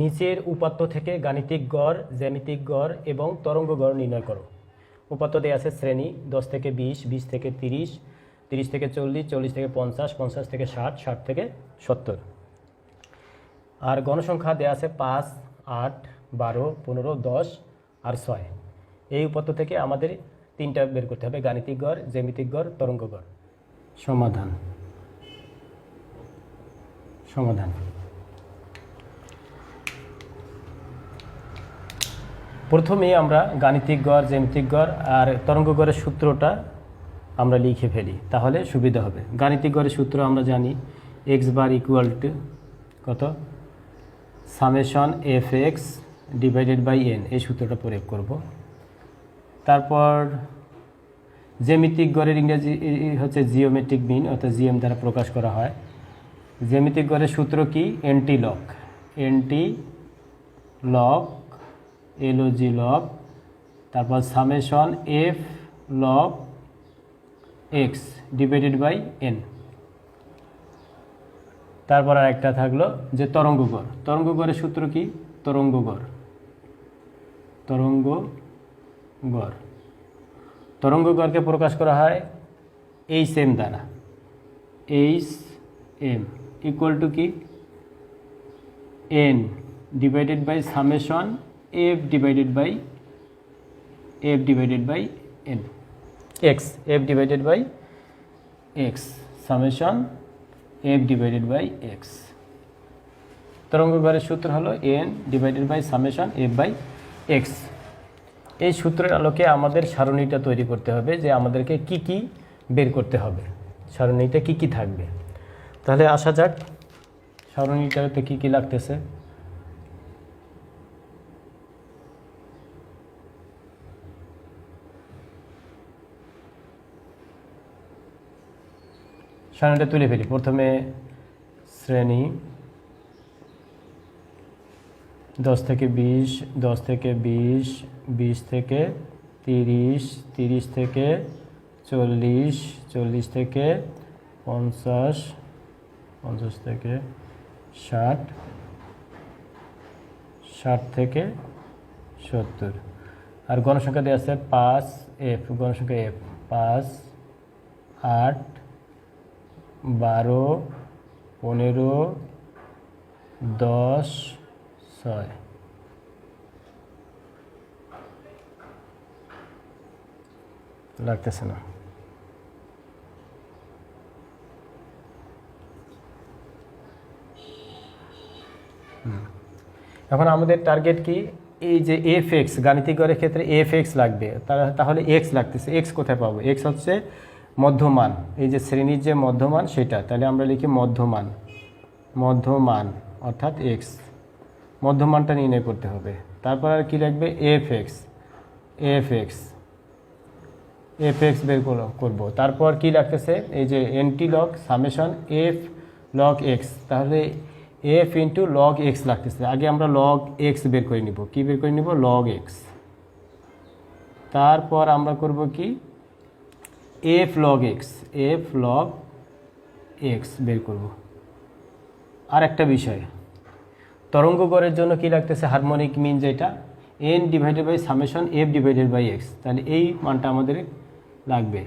নিচের উপাত্ত থেকে গাণিতিক গড়, জ্যামিতিক গড় এবং তরঙ্গ গড় নির্ণয় করো। উপাত্ত দেওয়া আছে শ্রেণি, দশ থেকে বিশ বিশ থেকে তিরিশ তিরিশ থেকে চল্লিশ চল্লিশ থেকে পঞ্চাশ পঞ্চাশ থেকে ষাট ষাট থেকে সত্তর। আর গণসংখ্যা দেওয়া আছে পাঁচ, আট, বারো, পনেরো, দশ আর ছয়। এই উপাত্ত থেকে আমাদের তিনটা বের করতে হবে, গাণিতিক গড়, জ্যামিতিক গড়, তরঙ্গ গড়। সমাধান। সমাধান। প্রথমে আমরা গাণিতিক গড়, জ্যামিতিক গড় আর তরঙ্গ গড়ের সূত্রটা আমরা লিখে ফেলি, তাহলে সুবিধা হবে। গাণিতিক গড়ের সূত্র আমরা জানি এক্স বার ইকুয়াল টু কত? Summation F X divided by N এই সূত্রটা প্রয়োগ করব। তারপর জ্যামিতিক গড়ের ইংরেজি হচ্ছে জিওমেট্রিক মিন অর্থাৎ জিএম দ্বারা প্রকাশ করা হয়। জ্যামিতিক গড়ের সূত্র কি? Anti log anti log L O G log তারপর summation F log X divided by N. তারপর আর একটা থাকল যে তরঙ্গ গড় তরঙ্গ গড়ের সূত্র কি? তরঙ্গ গড় তরঙ্গ গড় তরঙ্গ গড়কে প্রকাশ করা হয় এইচ এম দ্বারা। এইচ এম ইকুয়াল টু কি? N divided by summation F divided by F divided by N X F divided by X summation F divided by X তরঙ্গগড়ের সূত্র হলো N divided by summation F by X এই সূত্রের আলোকে আমাদের সারণীটা তৈরি করতে হবে যে আমাদেরকে কি কি বের করতে হবে। সারণীটা কি কি থাকবে। তাহলে আসা যাক, সারণীটাতে কি কি লাগতেছে? সারণীটা তুলে ফেলি। প্রথমে শ্রেণি, দশ থেকে বিশ, দশ থেকে বিশ বিশ থেকে তিরিশ তিরিশ থেকে চল্লিশ চল্লিশ থেকে পঞ্চাশ পঞ্চাশ থেকে ষাট ষাট থেকে সত্তর। আর গণসংখ্যা দেওয়া আছে পাঁচ এফ, গণসংখ্যা এফ, পাঁচ, আট বারো, পনেরো, দশ, ছয়। লাগতেছে না। এখন আমাদের টার্গেট কি? এই যে এফ এক্স গাণিতিক ক্ষেত্রে এফ এক্স লাগবে। তাহলে এক্স লাগতেছে। এক্স কোথায় পাবো? এক্স হচ্ছে মধ্যমান, এই যে শ্রেণির যে মধ্যমান সেটা, তাহলে আমরা লিখি মধ্যমান মধ্যমান, অর্থাৎ এক্স মধ্যমানটা নির্ণয় করতে হবে। তারপর আর কী লাগবে F X F X F X বের করো- করব। তারপর কি লাগতেছে? এই যে anti log summation F log X তাহলে এফ ইন্টু লগ এক্স লাগতেছে। আগে আমরা লগ এক্স বের করে নিব। কি বের করে নিব? লগ এক্স তারপর আমরা করব কি? F log X F log X বের করব। আর একটা বিষয়, তরঙ্গ গড়ের জন্য কি লাগতেছে হারমোনিক মিন যেটা? N divided by summation F divided by X তাহলে এই মানটা আমাদের লাগবে।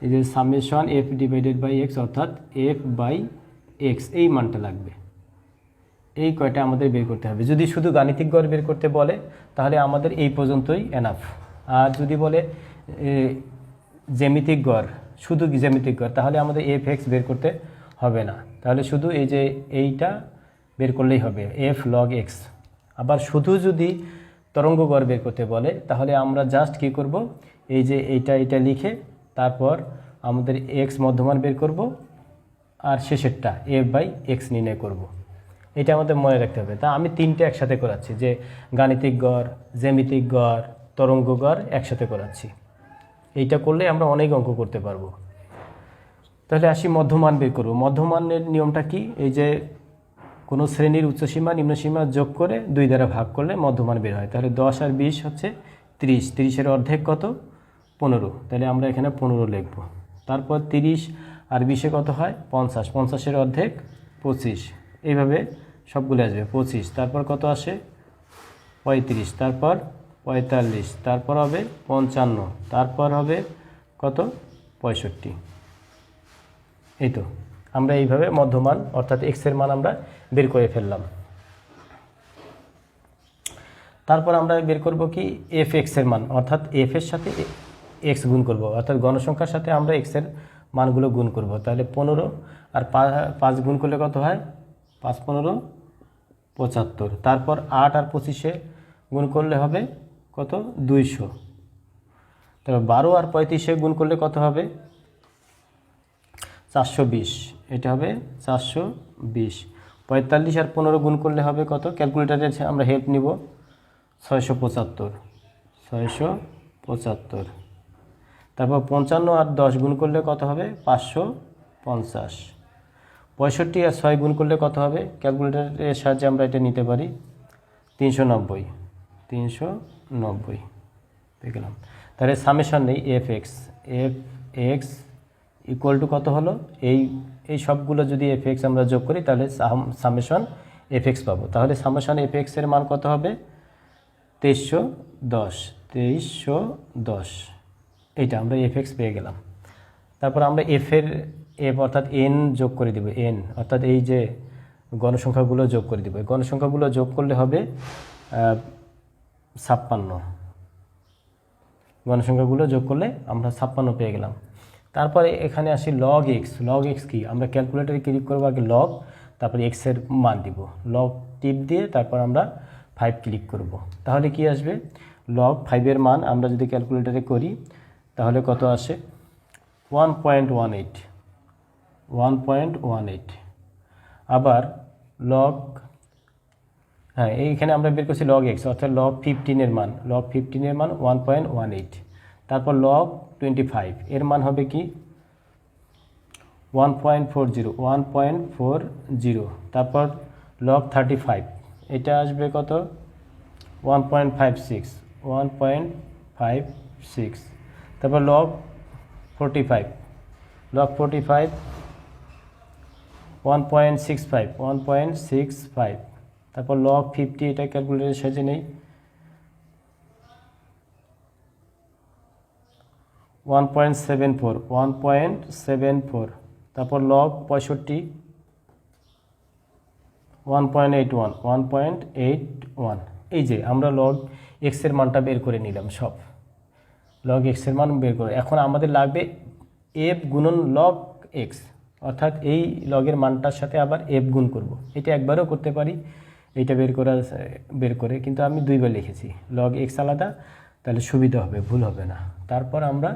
এই যে summation F divided by X অর্থাৎ এফ বাই এক্স এই মানটা লাগবে। এই কয়টা আমাদের বের করতে হবে। যদি শুধু গাণিতিক গড় বের করতে বলে, তাহলে আমাদের এই পর্যন্তই এনাফ আর যদি বলে জ্যামিতিক গড়, শুধু জ্যামিতিক গড়? তাহলে আমাদের এফ এক্স বের করতে হবে না। তাহলে শুধু এই যে এইটা বের করলেই হবে এফ লগ এক্স আবার শুধু যদি তরঙ্গ গড় বের করতে বলে, তাহলে আমরা জাস্ট কি করব? এই যে এইটা এটা লিখে তারপর আমাদের এক্স মধ্যমান বের করব, আর শেষেরটা এফ বাই এক্স নির্ণয় করব। এটা আমাদের মনে রাখতে হবে। তা আমি তিনটে একসাথে করাচ্ছি, যে গাণিতিক গড়, জ্যামিতিক গড়, তরঙ্গ গড় একসাথে করাচ্ছি। এইটা করলে আমরা অনেক অঙ্ক করতে পারব। তাহলে আসি মধ্যমান বের করব। মধ্যমানের নিয়মটা কি? এই যে কোনো শ্রেণির উচ্চসীমা নিম্নসীমা যোগ করে দুই দ্বারা ভাগ করলে মধ্যমান বের হয়। তাহলে দশ আর বিশ হচ্ছে ত্রিশ। তিরিশের অর্ধেক কত? পনেরো। তাহলে আমরা এখানে পনেরো লিখব। তারপর তিরিশ আর বিশে কত হয়? পঞ্চাশ। পঞ্চাশের অর্ধেক পঁচিশ। এইভাবে সবগুলো আসবে। পঁচিশ। তারপর কত আসে? পঁয়ত্রিশ। তারপর পঁয়তাল্লিশ। তারপর হবে পঞ্চান্ন। তারপর হবে কত? পঁয়ষট্টি। এই তো। আমরা এইভাবে মধ্যমান, অর্থাৎ এক্সের মান আমরা বের করে ফেললাম। তারপর আমরা বের করব কি? এফ এক্সের মান, অর্থাৎ এফ এর সাথে এক্স গুণ করব। অর্থাৎ গণসংখ্যার সাথে আমরা এক্সের মানগুলো গুণ করব। তাহলে পনেরো আর পাঁচ গুণ করলে কত হয়? পাঁচ পনেরো, পঁচাত্তর। তারপর আট আর পঁচিশে গুণ করলে হবে কত? দুইশো। তারপর বারো আর পঁয়ত্রিশে গুণ করলে কত হবে? চারশো বিশ। এটা হবে চারশো বিশ। পঁয়তাল্লিশ আর পনেরো গুণ করলে হবে কত? ক্যালকুলেটারে আমরা হেল্প নিব, ছয়শো পঁচাত্তর। ছয়শো পঁচাত্তর। তারপর পঞ্চান্ন আর দশ গুণ করলে কত হবে? পাঁচশো পঞ্চাশ। পঁয়ষট্টি আর ছয় গুণ করলে কত হবে? ক্যালকুলেটারের সাহায্যে আমরা এটা নিতে পারি। তিনশো নব্বই। তিনশো নব্বই দেখলাম তাহলে সামেশন নেই F X F X equal to কত হলো? এই এই সবগুলো যদি এফ এক্স আমরা যোগ করি, তাহলে সামেশন এফ এক্স পাবো। তাহলে সামেশন এফ এক্সের মান কত হবে? তেইশশো দশ তেইশশো দশ। এইটা আমরা এফ এক্স পেয়ে গেলাম। তারপর আমরা এফের এফ অর্থাৎ এন যোগ করে দেবো এন অর্থাৎ এই যে গণসংখ্যাগুলো যোগ করে দেবো। গণসংখ্যাগুলো যোগ করলে হবে ছাপ্পান্ন। গণসংখ্যাগুলো যোগ করলে আমরা ছাপ্পান্ন পেয়ে গেলাম। তারপরে এখানে আসি লগ এক্স লগ এক্স কি? আমরা ক্যালকুলেটারে ক্লিক করব আগে লগ তারপরে এক্সের মান দিব। লগ টিপ দিয়ে তারপর আমরা ফাইভ ক্লিক করব। তাহলে কি আসবে? লগ ফাইভের মান আমরা যদি ক্যালকুলেটারে করি, তাহলে কত আসে? One point one eight one point one eight আবার লগ হ্যাঁ এইখানে আমরা বের করছি লগ এক্স অর্থাৎ লগ ফিফটিনের মান। লগ ফিফটিনের মান ওয়ান পয়েন্ট ওয়ান এইট তারপর লগ টোয়েন্টি ফাইভ এর মান হবে কি? One point four zero one point four zero তারপর লগ থার্টি ফাইভ এটা আসবে কত? One point five six one point five six তারপর log forty five log forty five one point six five one point six five তারপর log fifty এটা calculator সাহায্যে নেই। One point seven four one point seven four তারপর log পঁয়ষট্টি। One point eight one one point eight one এই যে আমরা log এক্সের মানটা বের করে নিলাম সব। লগ এক্সের মান বের করে, এখন আমাদের লাগবে এফ গুণন লগ এক্স অর্থাৎ এই লগের মানটার সাথে আবার এফ গুণ করব। এটা একবারও করতে পারি। এইটা বের করা, বের করে, কিন্তু আমি দুইবার লিখেছি। লগ এক্স আলাদা, তাহলে সুবিধা হবে, ভুল হবে না। তারপর আমরা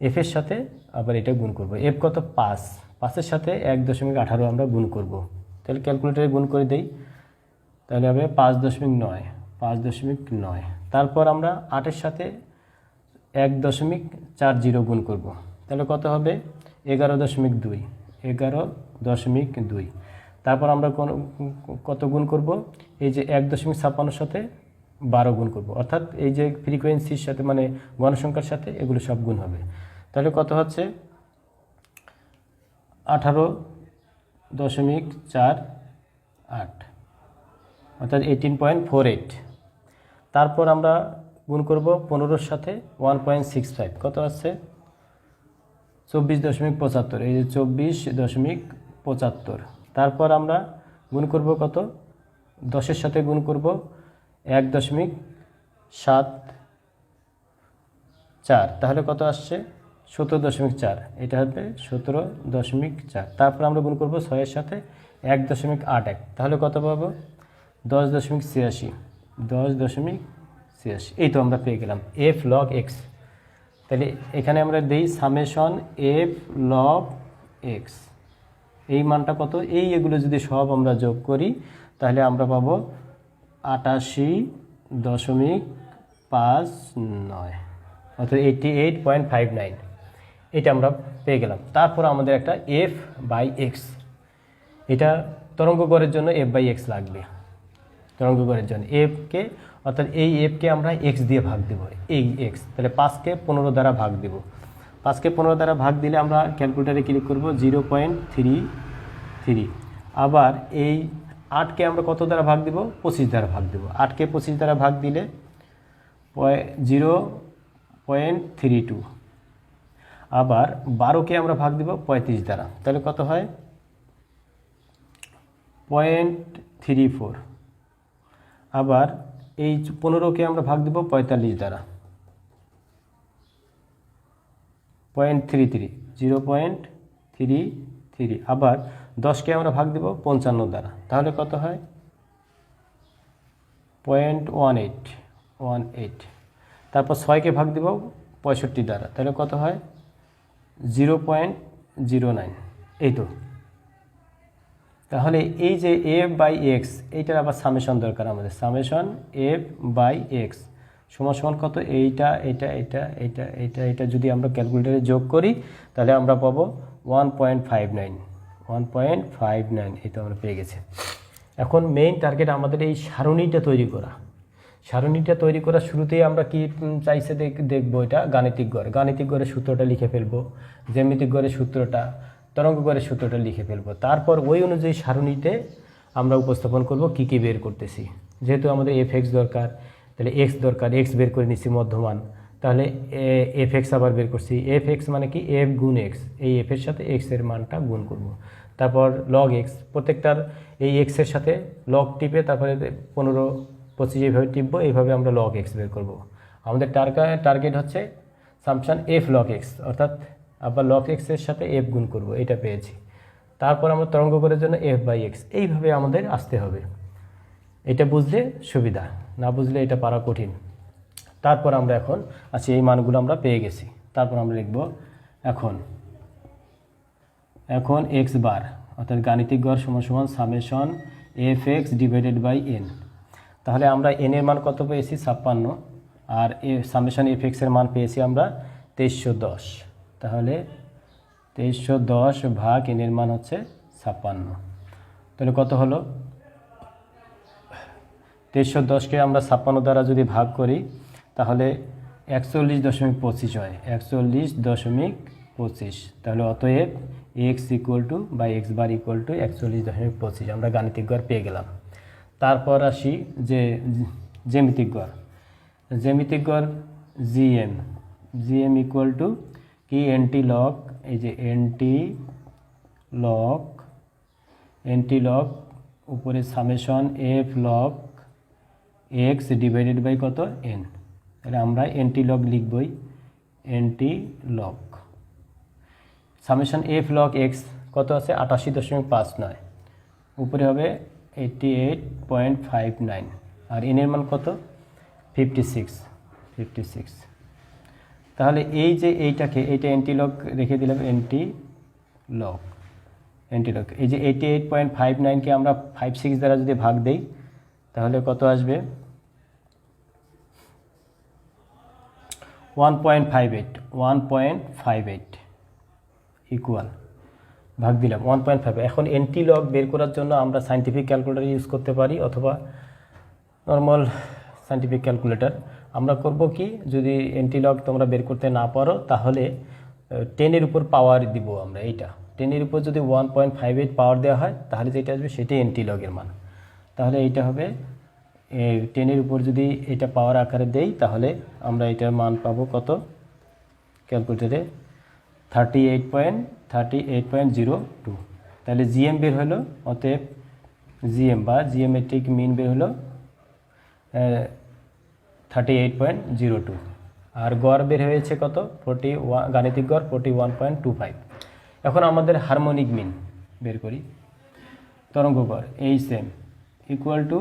এফের সাথে আবার এটা গুণ করব। এফ কত? পাঁচ। পাঁচের সাথে এক দশমিক আঠারো আমরা গুণ করব। তাহলে ক্যালকুলেটারে গুণ করে দেই। তাহলে হবে পাঁচ দশমিক নয়, পাঁচ দশমিক নয়। তারপর আমরা আটের সাথে এক দশমিক চার জিরো গুণ করব। তাহলে কত হবে? এগারো দশমিক দুই, এগারো দশমিক দুই। তারপর আমরা কত গুণ করব? এই যে এক দশমিক ছাপ্পান্নর সাথে বারো গুণ করব। অর্থাৎ এই যে ফ্রিকোয়েন্সির সাথে মানে গণসংখ্যার সাথে এগুলো সব গুণ হবে। তাহলে কত হচ্ছে? আঠারো দশমিক চার আট। অর্থাৎ এইটিন পয়েন্ট ফোর এইট তারপর আমরা গুণ করব পনেরোর সাথে ওয়ান পয়েন্ট সিক্স ফাইভ কত আসছে? চব্বিশ দশমিক পঁচাত্তর। এই যে চব্বিশ দশমিক পঁচাত্তর। তারপর আমরা গুণ করব কত? দশের সাথে গুণ করব এক দশমিক সাত চার। তাহলে কত আসছে? সতেরো দশমিক চার। এটা হবে সতেরো দশমিক চার। তারপর আমরা গুণ করব ছয়ের সাথে এক দশমিক আট এক। তাহলে কত পাবো? দশ দশমিক ছিয়াশি। দশ দশমিক ছিয়াশি। এই তো আমরা পেয়ে গেলাম। এফ লগ এক্স তাহলে এখানে আমরা দিই সামেশন এফ লগ এক্স এই মানটা কত? এই এগুলো যদি সব আমরা যোগ করি, তাহলে আমরা পাব আটাশি দশমিক পাঁচ নয়, অর্থাৎ eighty eight point five nine এটা আমরা পেয়ে গেলাম। তারপর আমাদের একটা এফ বাই এক্স এটা তরঙ্গ গড়ের জন্য এফ বাই এক্স লাগবে। তরঙ্গ গড়ের জন্য এফকে অর্থাৎ এই এফকে আমরা এক্স দিয়ে ভাগ দেব। এই এক্স তাহলে পাঁচকে পনেরো দ্বারা ভাগ দেব। পাঁচকে পনেরো দ্বারা ভাগ দিলে আমরা ক্যালকুলেটারে ক্লিক করব জিরো পয়েন্ট থ্রি থ্রি। আবার এই আটকে আমরা কত দ্বারা ভাগ দিব? পঁচিশ দ্বারা ভাগ দিব। আটকে পঁচিশ দ্বারা ভাগ দিলে জিরো পয়েন্ট থ্রি টু। আবার বারোকে আমরা ভাগ দিব পঁয়ত্রিশ দ্বারা। তাহলে কত হয়? Point three four. আবার এই পনেরোকে আমরা ভাগ দিব পঁয়তাল্লিশ দ্বারা। Point three three, zero point three three. আবার দশকে আমরা ভাগ দিব পঞ্চান্ন দ্বারা। তাহলে কত হয়? Point one eight one eight. তারপর ছয়কে ভাগ দিব পঁয়ষট্টি দ্বারা। তাহলে কত হয়? Zero point zero nine. এই তো। তাহলে এই যে এফ বাই এক্স, এইটার আবার সামেশন দরকার আমাদের। Summation F by X. সমান সমান কত? এইটা এটা এটা এটা এটা এটা যদি আমরা ক্যালকুলেটারে যোগ করি, তাহলে আমরা পাবো one point five nine one point five nine এটা আমরা পেয়ে গেছি। এখন মেইন টার্গেট আমাদের এই সারণীটা তৈরি করা। সারণীটা তৈরি করার শুরুতেই আমরা কি চাইছে দেখ, দেখব এটা? গাণিতিক গড়। গাণিতিক গড়ের সূত্রটা লিখে ফেলব। জ্যামিতিক গড়ের সূত্রটা, তরঙ্গ গড়ের সূত্রটা লিখে ফেলব। তারপর ওই অনুযায়ী সারণীতে আমরা উপস্থাপন করব কি কি বের করতেছি। যেহেতু আমাদের এফ এক্স দরকার তাহলে এক্স দরকার এক্স বের করে নিচ্ছি মধ্যমান। তাহলে এফ এক্স আবার বের করছি। এফ এক্স মানে কি? এফ গুণ এক্স এই এফের সাথে এক্সের মানটা গুণ করব। তারপর লগ এক্স প্রত্যেকটার এই এক্সের সাথে লগ টিপে তারপরে পনেরো পঁচিশ এইভাবে টিপবো, এইভাবে আমরা লগ এক্স বের করব। আমাদের টার্গেট টার্গেট হচ্ছে সামশান এফ লগ এক্স অর্থাৎ আবার লগ এক্সের সাথে এফ গুণ করব, এটা পেয়েছি। তারপর আমরা তরঙ্গ করার জন্য এফ বাই এক্স এইভাবে আমাদের আসতে হবে। এটা বুঝলে সুবিধা, না বুঝলে এটা পারা কঠিন। তারপর আমরা এখন আচ্ছা এই মানগুলো আমরা পেয়ে গেছি। তারপর আমরা লিখব এখন এখন এক্স বার অর্থাৎ গাণিতিক গড় সমান সমান summation F X divided by N তাহলে আমরা এন এর মান কত পেয়েছি? ছাপ্পান্ন। আর এ, সামেশন এফ এক্সের মান পেয়েছি আমরা তেইশশো দশ। তাহলে তেইশশো দশ ভাগ এন এর মান হচ্ছে ছাপ্পান্ন। তাহলে কত হলো? তেইশশো দশকে আমরা ছাপ্পান্ন দ্বারা যদি ভাগ করি, তাহলে একচল্লিশ দশমিক পঁচিশ হয়। একচল্লিশ দশমিক পঁচিশ। তাহলে অতএব এক্স ইকুয়াল টু বা এক্স বার ইকুয়াল টু একচল্লিশ দশমিক পঁচিশ। আমরা গাণিতিক গড় পেয়ে গেলাম। তারপর আসি যে জ্যামিতিক গড়। জ্যামিতিক গড় জিএম জিএম ইকুয়াল টু কি? এনটি লক এই যে এনটি লক এনটি লক উপরে summation F log X divided by কত? এন তাহলে আমরা N T log লিখবই। Anti log summation F log X কত আছে? আটাশি দশমিক পাঁচ নয়। উপরে হবে eighty eight point five nine আর এনের মান কত? ফিফটি সিক্স ফিফটি সিক্স তাহলে এই যে এইটাকে, এইটা এন্টি লগ রেখে দিলাম এন্টি লগ এন্টি লগ এই যে এইটি এইট পয়েন্ট ফাইভ নাইনকে আমরা ফাইভ সিক্স দ্বারা যদি ভাগ দেই তাহলে কত আসবে? One point five eight one point five eight equal ভাগ দিলাম ওয়ান পয়েন্ট ফাইভ এখন এন্টি লগ বের করার জন্য আমরা সাইন্টিফিক ক্যালকুলেটর ইউজ করতে পারি অথবা নর্মাল সাইন্টিফিক ক্যালকুলেটর আমরা করব কি, যদি এন্টি লগ তোমরা বের করতে না পারো, তাহলে টেনের উপর পাওয়ার দিব আমরা, এইটা। টেনের উপর যদি one point five eight power দেওয়া হয়, তাহলে যেটা আসবে, সেটাই এন্টি লগের মান। তাহলে এইটা হবে টেনের উপর যদি এটা পাওয়ার আকারে দেই, তাহলে আমরা এটার মান পাবো কত? ক্যালকুলেটারে thirty eight point thirty eight point zero two তাহলে জিএম বের হলো, অতএব জিএম বা জিএমেট্রিক মিন বের হলো thirty eight point zero two আর গড় বের হয়েছে কত? ফোর্টি ওয়ান গাণিতিক গড় forty one point two five এখন আমাদের হারমোনিক মিন বের করি। তরঙ্গ গড়, এই same equal to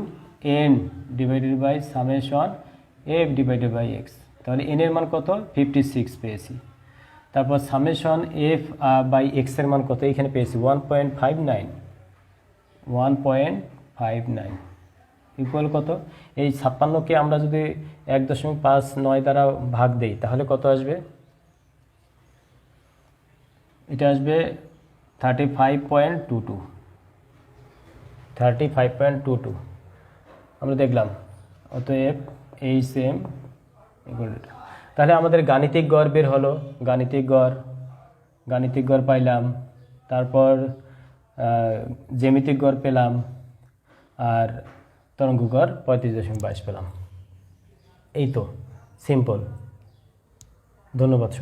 N divided by summation F divided by X তাহলে এন এর মান কত? ফিফটি সিক্স পেয়েছি। তারপর সামেশন এফ বাই এক্সের মান কত? এখানে পেয়েছি one point five nine one point five nine equal কত? এই ছাপ্পান্নকে আমরা যদি এক দশমিক পাঁচ নয় দ্বারা ভাগ দেই, তাহলে কত আসবে? এটা আসবে thirty five point two two thirty five point two two আমরা দেখলাম, অতএব এই সেম তাহলে আমাদের গাণিতিক গড় বের হলো, গাণিতিক গড় গাণিতিক গড় পাইলাম, তারপর জ্যামিতিক গড় পেলাম, আর তরঙ্গকর পঁয়ত্রিশ দশমিক বাইশ পেলাম। এই তো সিম্পল ধন্যবাদ সবাই